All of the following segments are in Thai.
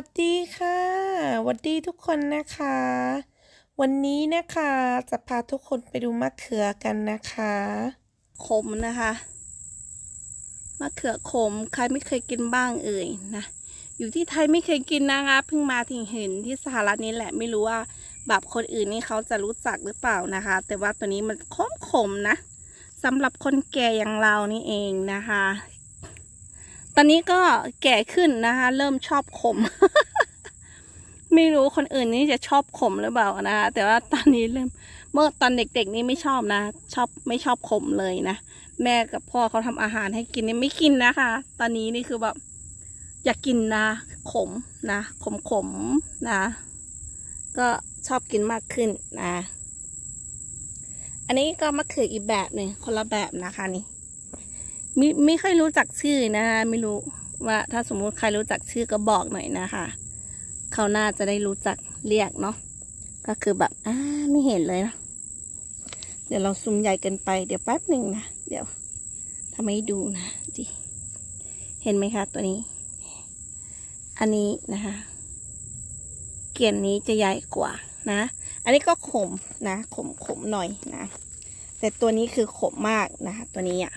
วัสดีค่ะสวัสดีทุกคนนะคะ วันนี้นะคะจะพาทุกคนไปดูมะเขือกันนะคะ ขมนะคะมะเขือขมใครไม่เคยกินบ้างเอ่ยนะอยู่ที่ไทยไม่เคยกินนะคะเพิ่งมาถึงเห็นที่สหรัฐนี้แหละไม่รู้ว่าแบบคนอื่นนี่เขาจะรู้จักหรือเปล่านะคะ แต่ว่าตัวนี้มันขมขมนะสำหรับคนแก่อย่างเรานี่เองนะคะ อนนี้ก็แก่ขึ้นนะคะ เริ่มชอบขม ไม่รู้คนอื่นนี่จะชอบขมหรือเปล่านะคะแต่ว่าตอนนี้เริ่ม เมื่อตอนเด็กๆนี่ไม่ชอบนะ ชอบไม่ชอบขมเลยนะ แม่กับพ่อเขาทำอาหารให้กินนี่ไม่กินนะคะ ตอนนี้นี่คือแบบอยากกินนะ ขมนะขมขมๆนะ ก็ชอบกินมากขึ้นนะ อันนี้ก็มะเขืออีกแบบหนึ่งคนละแบบนะคะนี่ ไม่ไม่ค่อยรู้จักชื่อนะคะไม่รู้ว่าถ้าสมมุติใครรู้จักชื่อก็บอกหน่อยนะคะเขาน่าจะได้รู้จักเรียกเนาะก็คือแบบอ่าไม่เห็นเลยนะเดี๋ยวเราซูมใหญ่เกินไปเดี๋ยวแป๊บหนึ่งนะเดี๋ยวทำให้ดูนะจิเห็นไหมคะตัวนี้ อันนี้นะคะเกียนนี้จะใหญ่กว่านะ อันนี้ก็ขมนะขมขมหน่อยนะ แต่ตัวนี้คือขมมากนะคะตัวนี้อะ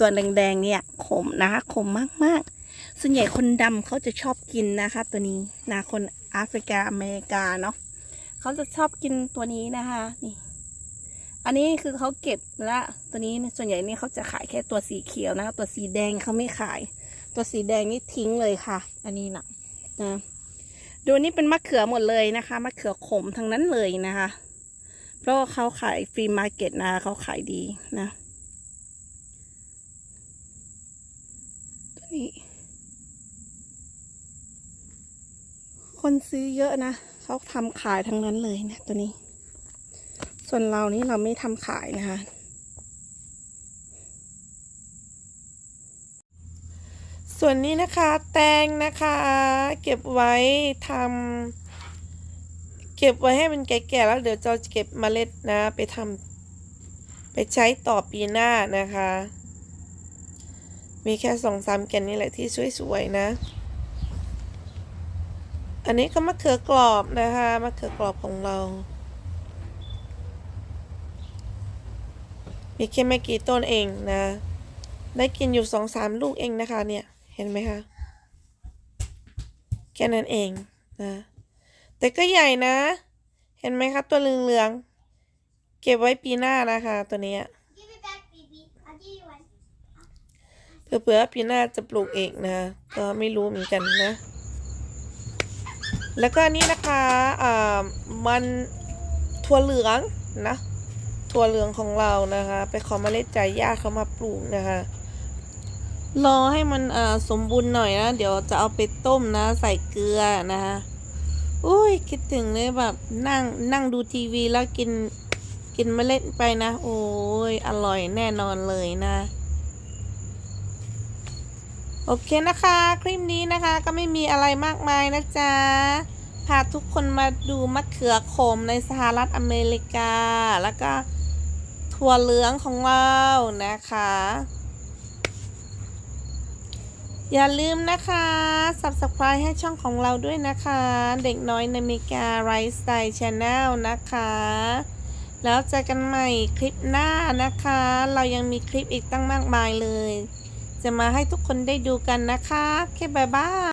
ตัวแดงๆเนี่ยขมนะคะขมมากๆ ส่วนใหญ่คนดำเขาจะชอบกินนะคะ ตัวนี้นะคนแอฟริกาอเมริกาเนาะเขาจะชอบกินตัวนี้นะคะนี่ อันนี้คือเขาเก็บละตัวนี้ส่วนใหญ่นี่เขาจะขายแค่ตัวสีเขียวนะคะตัวสีแดงเขาไม่ขาย ตัวสีแดงนี่ทิ้งเลยค่ะ อันนี้นะนะดูนี่เป็นมะเขือหมดเลยนะคะมะเขือขมทั้งนั้นเลยนะคะ เพราะเขาขายฟรีมาร์เก็ตนะคะเขาขายดีนะ ตัว นี้คนซื้อเยอะนะ เขาทำขายทั้งนั้นเลยนี่ยตัวนี้ ส่วนเรานี่เราไม่ทำขายนะคะ ส่วนนี้นะคะ แตงนะคะ เก็บไว้ทำเก็บไว้ให้มันแก่ๆแล้วเดี๋ยวจะเก็บเมล็ดนะ ไปทำไปใช้ต่อปีหน้านะคะ มีแค่สองสามแกนนี่แหละที่สวยๆนะ อันนี้ก็มะเขือกรอบนะคะมะเขือกรอบของเรา มีแค่ไม่กี่ต้นเองนะ ได้กินอยู่สองสามลูกเองนะคะ เนี่ย เห็นไหมคะ แค่นั้นเองนะ แต่ก็ใหญ่นะ เห็นไหมคะตัวเหลืองๆ เก็บไว้ปีหน้านะคะตัวเนี้ เผื่อๆปีหน้าจะปลูกเองนะก็ไม่รู้เหมือนกันนะ แล้วก็นนี้นะคะอ่ามันถั่วเหลืองนะถั่วเหลืองของเรานะคะ ไปขอเมล็ดจากญาติเขามาปลูกนะคะรอให้มันอ่าสมบูรณ์หน่อยนะ เดี๋ยวจะเอาไปต้มนะ ใส่เกลือนะคะอุ้ยคิดถึงเลยแบบนั่งนั่งดูทีวีแล้วกินกินเมล็ดไปนะ โอ้ยอร่อยแน่นอนเลยนะ โอเคนะคะ คลิปนี้นะคะก็ไม่มีอะไรมากมายนะจ๊ะพาทุกคนมาดูมะเขือขมในสหรัฐอเมริกา แล้วก็ถั่วเหลืองของเรานะคะ อย่าลืมนะคะ subscribe ให้ช่องของเราด้วยนะคะ เด็กน้อยในอเมริกา Right Style Channel นะคะ แล้วเจอกันใหม่คลิปหน้านะคะ เรายังมีคลิปอีกตั้งมากมายเลย จะมาให้ทุกคนได้ดูกันนะคะ โอเคบายบาย